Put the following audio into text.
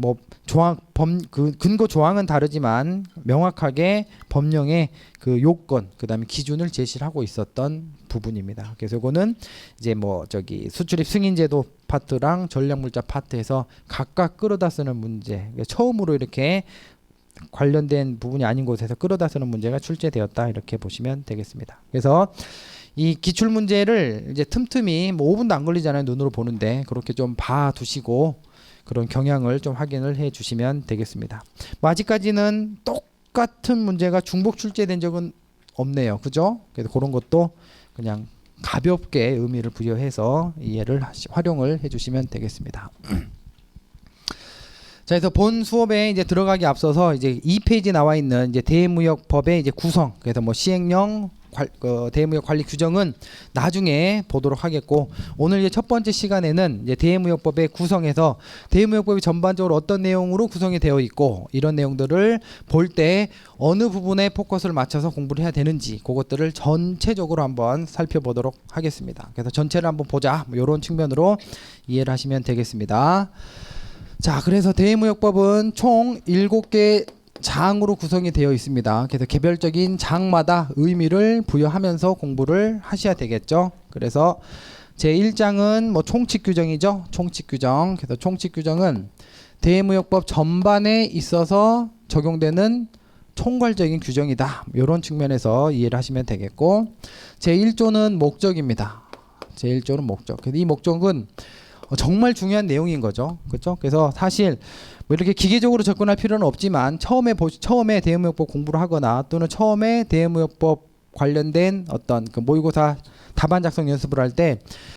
뭐 조항 범 그 근거 조항은 다르지만 명확하게 법령의 그 요건 그다음에 기준을 제시를 하고 있었던 부분입니다. 그래서 이거는 이제 뭐 저기 수출입 승인제도 파트랑 전략물자 파트에서 각각 끌어다 쓰는 문제 그러니까 처음으로 이렇게 관련된 부분이 아닌 곳에서 끌어다 쓰는 문제가 출제되었다 이렇게 보시면 되겠습니다. 그래서 이 기출 문제를 이제 틈틈이 뭐 5분도 안 걸리잖아요 눈으로 보는데 그렇게 좀 봐 두시고 그런 경향을 좀 확인을 해 주시면 되겠습니다. 뭐 아직까지는 똑같은 문제가 중복 출제된 적은 없네요. 그죠? 그래서 그런 것도 그냥 가볍게 의미를 부여해서 이해를 하시, 활용을 해 주시면 되겠습니다. 자, 그래서 본 수업에 이제 들어가기 앞서서 이제 2페이지 나와 있는 이제 대무역법의 이제 구성, 그래서 뭐 시행령, 관, 어, 대무역 관리 규정은 나중에 보도록 하겠고 오늘 이제 첫 번째 시간에는 이제 대무역법의 구성에서 대무역법이 전반적으로 어떤 내용으로 구성이 되어 있고 이런 내용들을 볼 때 어느 부분에 포커스를 맞춰서 공부를 해야 되는지 그것들을 전체적으로 한번 살펴보도록 하겠습니다. 그래서 전체를 한번 보자 뭐 이런 측면으로 이해를 하시면 되겠습니다. 자, 그래서 대무역법은 총 7개 장으로 구성이 되어 있습니다. 그래서 개별적인 장마다 의미를 부여하면서 공부를 하셔야 되겠죠. 그래서 제 1장은 뭐 총칙 규정이죠. 총칙 규정. 그래서 총칙 규정은 대무역법 전반에 있어서 적용되는 총괄적인 규정이다. 이런 측면에서 이해를 하시면 되겠고 제 1조는 목적입니다. 제 1조는 목적. 이 목적은 어, 정말 중요한 내용인 거죠. 그렇죠? 그래서 사실 뭐 이렇게 기계적으로 접근할 필요는 없지만 처음에 보, 처음에 대무역법 공부를 하거나 또는 처음에 대무역법 관련된 어떤 그 모의고사 답안 작성 연습을 할 때